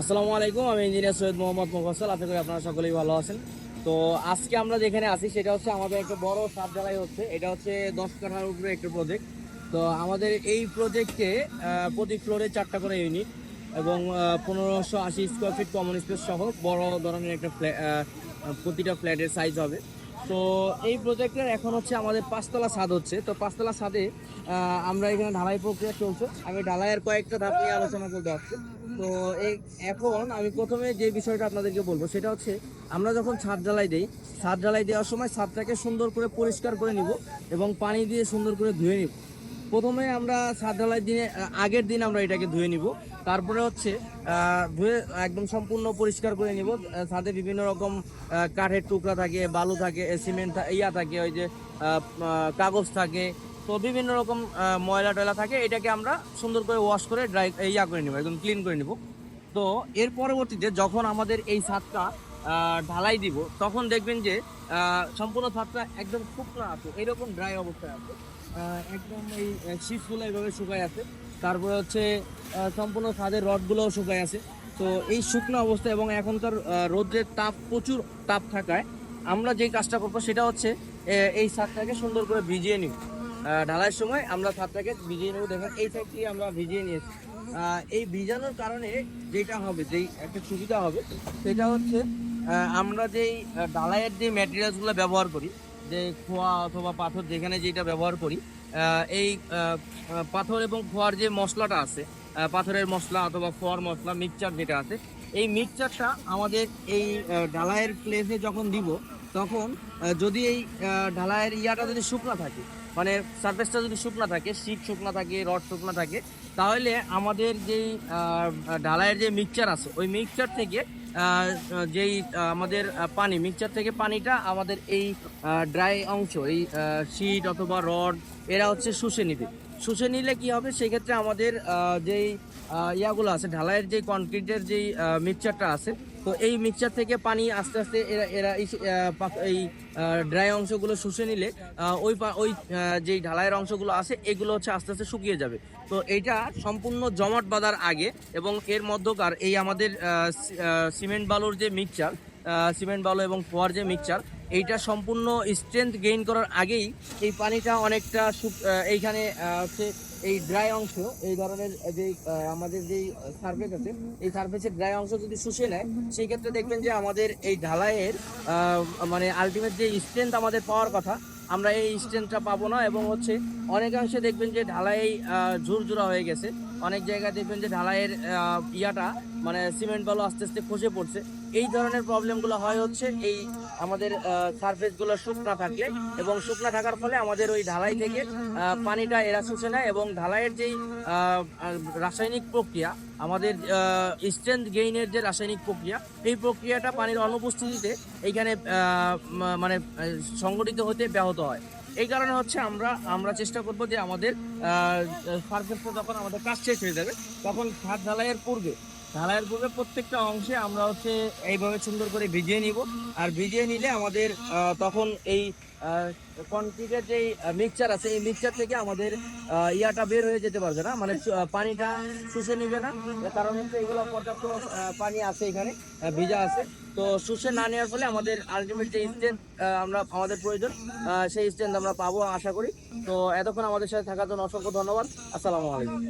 আসসালামু আলাইকুম, আমি ইঞ্জিনিয়ার সৈয়দ মোহাম্মদ মোফাসল আশা করি আপনারা সকলেই ভালো আছেন। তো আজকে আমরা যেখানে আছি, সেটা হচ্ছে আমাদের একটা বড় সাত ঢালাই হচ্ছে। এটা হচ্ছে দশ কাঠার উপরে একটা প্রজেক্ট তো আমাদের এই প্রজেক্টে প্রতি ফ্লোরে চারটা করে ইউনিট এবং পনেরোশো আশি স্কোয়ার ফিট কমন স্পেস সহ বড় ধরনের একটা প্রতিটা ফ্ল্যাটের সাইজ হবে। তো এই প্রজেক্টের এখন হচ্ছে আমাদের পাঁচতলা ছাদ হচ্ছে। তো পাঁচতলা ছাদে আমরা এখানে ঢালাই প্রক্রিয়া চলছে। আমি ঢালাইয়ের কয়েকটা ধাপ নিয়ে আলোচনা করতে আসছি তো এখন আমি প্রথমে যে বিষয়টা আপনাদেরকে বলব, সেটা হচ্ছে আমরা যখন ছাদ ঢালাই দিই, ছাদ ঢালাই দেওয়ার সময় ছাদটাকে সুন্দর করে পরিষ্কার করে নিব এবং পানি দিয়ে সুন্দর করে ধুয়ে নিব। প্রথমে আমরা ছাদ ঢালাই দিনে আগের দিন আমরা এটাকে ধুয়ে নিব। তারপরে হচ্ছে ধুয়ে একদম সম্পূর্ণ পরিষ্কার করে নিব। ছাদে বিভিন্ন রকম কাঠের টুকরা থাকে, বালু থাকে, সিমেন্ট ইয়া থাকে, ওই যে কাগজ থাকে তো বিভিন্ন রকম ময়লা টয়লা থাকে, এটাকে আমরা সুন্দর করে ওয়াশ করে ড্রাই ইয়া করে নিব, একদম ক্লিন করে নিব। তো এর পরবর্তীতে যখন আমাদের এই ছাদটা ঢালাই দিব, তখন দেখবেন যে সম্পূর্ণ ছাদটা একদম শুকনো আছে, এরকম ড্রাই অবস্থায় আছে। একদম এই শীতগুলো এইভাবে শুকায় আছে। তারপরে হচ্ছে সম্পূর্ণ ছাদের রডগুলোও শুকায় আছে। তো এই শুকনো অবস্থা এবং এখনকার রৌদ্রের তাপ, প্রচুর তাপ থাকায় আমরা যে কাজটা করব সেটা হচ্ছে এই ছাদটাকে সুন্দর করে ভিজিয়ে নিব। ঢালাইয়ের সময় আমরা ছাদটাকে ভিজিয়ে নেব। দেখেন, এই সাইডটি আমরা ভিজিয়ে নিয়েছি। এই ভিজানোর কারণে যেটা হবে, যেই একটা সুবিধা হবে, সেটা হচ্ছে আমরা যেই ঢালাইয়ের যে ম্যাটেরিয়ালসগুলো ব্যবহার করি, যে খোয়া অথবা পাথর, যেখানে যেটা ব্যবহার করি এই পাথর এবং খোয়ার যে মশলাটা আছে পাথরের মশলা অথবা খোয়ার মশলা মিক্সচার যেটা আছে, এই মিক্সচারটা আমাদের এই ঢালাইয়ের প্লেসে যখন দিব, তখন যদি এই ঢালাইয়ের ইয়াটা যদি শুকনা থাকে মানে সারফেসটা যদি শুকনো থাকে শীত শুকনো থাকে রড শুকনো থাকে, তাহলে আমাদের যেই ঢালাইয়ের যে মিক্সচার আছে, ওই মিক্সচার থেকে যেই আমাদের পানি মিক্সচার থেকে পানিটা আমাদের এই ড্রাই অংশ, এই শীট অথবা রড এরা হচ্ছে শুষে নিবে। শুষে নিলে কি হবে? সেক্ষেত্রে আমাদের যেই ইয়াগুলো আছে, ঢালাইয়ের যে কনক্রিটের যেই মিক্সচারটা আছে তো এই মিক্সচার থেকে পানি আস্তে আস্তে এরা এরা এই ড্রাই অংশগুলো শুষে নিলে ওই ওই যেই ঢালাইয়ের অংশগুলো আছে, এগুলো হচ্ছে আস্তে আস্তে শুকিয়ে যাবে। তো এইটা সম্পূর্ণ জমাট বাঁধার আগে এবং এর মধ্যকার এই আমাদের সিমেন্ট বালুর যে মিক্সচার সিমেন্ট বালু এবং ফোয়ার যে মিক্সচার এইটা সম্পূর্ণ স্ট্রেংথ গেইন করার আগেই এই পানিটা অনেকটা এইখানে হচ্ছে এই ড্রাই অংশ, এই ধরনের যে আমাদের যেই সার্ফেস আছে, এই সার্ফেসের ড্রাই অংশ যদি শুষে নেয়, সেই ক্ষেত্রে দেখবেন যে আমাদের এই ঢালাইয়ের মানে আলটিমেট যে স্ট্রেন্থ আমাদের পাওয়ার কথা, আমরা এই স্ট্রেন্থটা পাবো না এবং হচ্ছে অনেকাংশে দেখবেন যে ঢালাই ঝুরঝুরা হয়ে গেছে। অনেক জায়গায় দেখবেন যে ঢালাইয়ের ইয়াটা মানে সিমেন্ট বালু আস্তে আস্তে খসে পড়ছে। এই ধরনের প্রবলেমগুলো হয় হচ্ছে এই আমাদের সারফেসগুলো শুকনা থাকলে এবং শুকনা থাকার ফলে আমাদের ওই ঢালাই থেকে পানিটা এরা শুষে নেয় এবং ঢালাইয়ের যেই রাসায়নিক প্রক্রিয়া, আমাদের স্ট্রেংথ গেইনের যে রাসায়নিক প্রক্রিয়া, এই প্রক্রিয়াটা পানির অনুপস্থিতিতে এইখানে মানে সংগঠিত হতে ব্যাহত হয়। এই কারণে হচ্ছে আমরা আমরা চেষ্টা করব যে আমাদের সার্ভিসটা যখন আমাদের কাজ শেষ হয়ে যাবে। তখন ছাদ ঢালাইয়ের পূর্বে ঢালাইয়ের পূর্বে প্রত্যেকটা অংশে আমরা হচ্ছে এইভাবে সুন্দর করে ভিজিয়ে নিব। আর ভিজিয়ে নিলে আমাদের তখন এই কনক্রিটের যে মিক্সচার আছে, এই মিক্সচার থেকে আমাদের ইয়াটা বের হয়ে যেতে পারবে না। মানে পানিটা শুষে নিবে না। কারণ হচ্ছে এগুলো পর্যাপ্ত পানি আছে এখানে ভিজা আছে। তো শুষে না নেওয়ার ফলে আমাদের আলটিমেট যে স্ট্রেন্থ আমরা, আমাদের প্রয়োজন সেই স্ট্রেন্থ আমরা পাবো আশা করি। তো এতক্ষণ আমাদের সাথে থাকার জন্য অসংখ্য ধন্যবাদ। আসসালামু আলাইকুম।